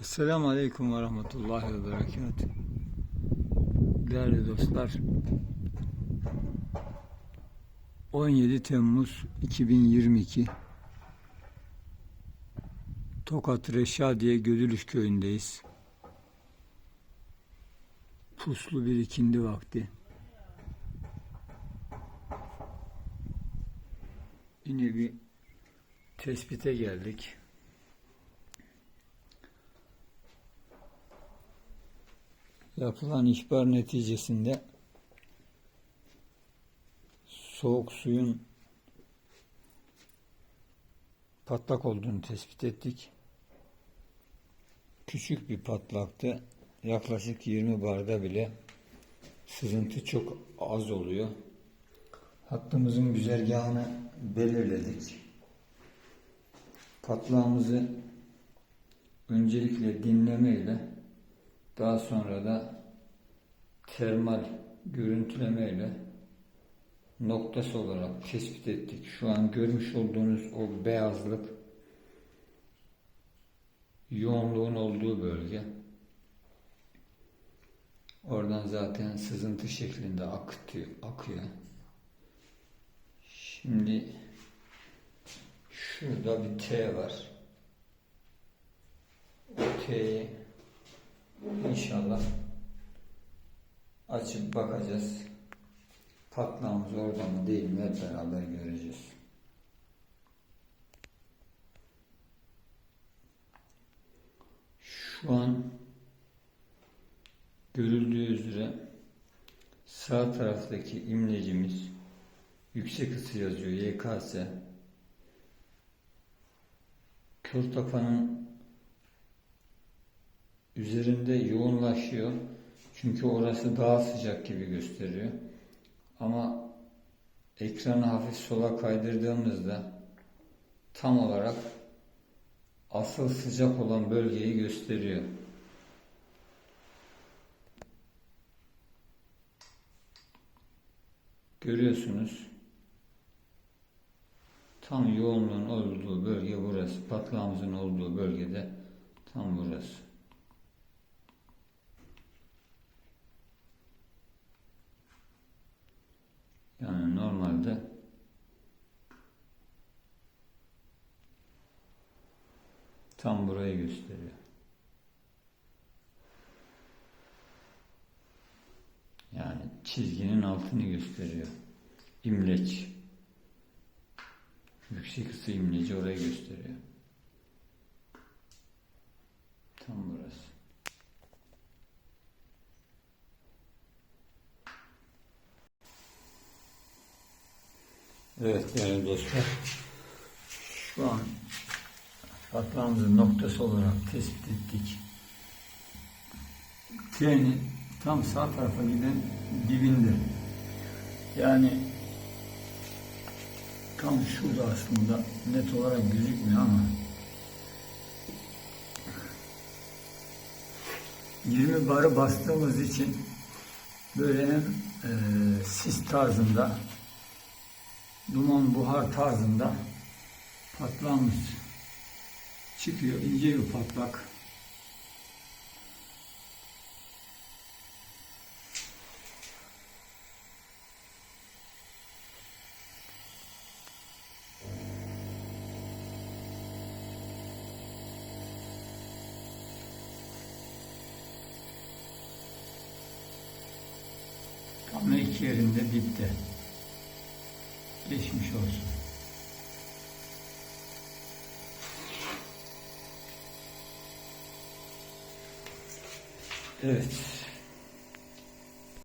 Esselamu Aleyküm ve Rahmetullahi ve Berekatuhu. Değerli dostlar, 17 Temmuz 2022 Tokat Reşadiye Gödülüş köyündeyiz. Puslu bir ikindi vakti. Yine bir tespite geldik. Yapılan ihbar neticesinde soğuk suyun patlak olduğunu tespit ettik. Küçük bir patlaktı. Yaklaşık 20 barda bile sızıntı çok az oluyor. Hattımızın güzergahını belirledik. Patlağımızı öncelikle dinlemeyle daha sonra da termal görüntülemeyle noktası olarak tespit ettik. Şu an görmüş olduğunuz o beyazlık yoğunluğun olduğu bölge. Oradan zaten sızıntı şeklinde akıtıyor, akıyor. Şimdi şurada bir T var. O T'yi İnşallah açıp bakacağız. Patlağımız orada mı değil mi hep beraber göreceğiz. Şu an görüldüğü üzere sağ taraftaki imlecimiz yüksek ısı yazıyor YKS. Kör tapanın üzerinde yoğunlaşıyor. Çünkü orası daha sıcak gibi gösteriyor. Ama ekranı hafif sola kaydırdığımızda tam olarak asıl sıcak olan bölgeyi gösteriyor. Görüyorsunuz. Tam yoğunluğun olduğu bölge burası. Patlağımızın olduğu bölgede tam burası. Yani normalde tam burayı gösteriyor. Yani çizginin altını gösteriyor. İmleç. Yüksek ısı imleci orayı gösteriyor. Tam burası. Evet değerli dostlar. Şu an patlağımızın noktası olarak tespit ettik. Trenin tam sağ tarafa giden dibinde. Yani tam şurada aslında net olarak gözükmüyor ama 20 barı bastığımız için böyle hem e, sis tarzında duman buhar tarzında patlağımız çıkıyor. ince bir patlak. Tam iki yerinde dipte. Geçmiş olsun. Evet.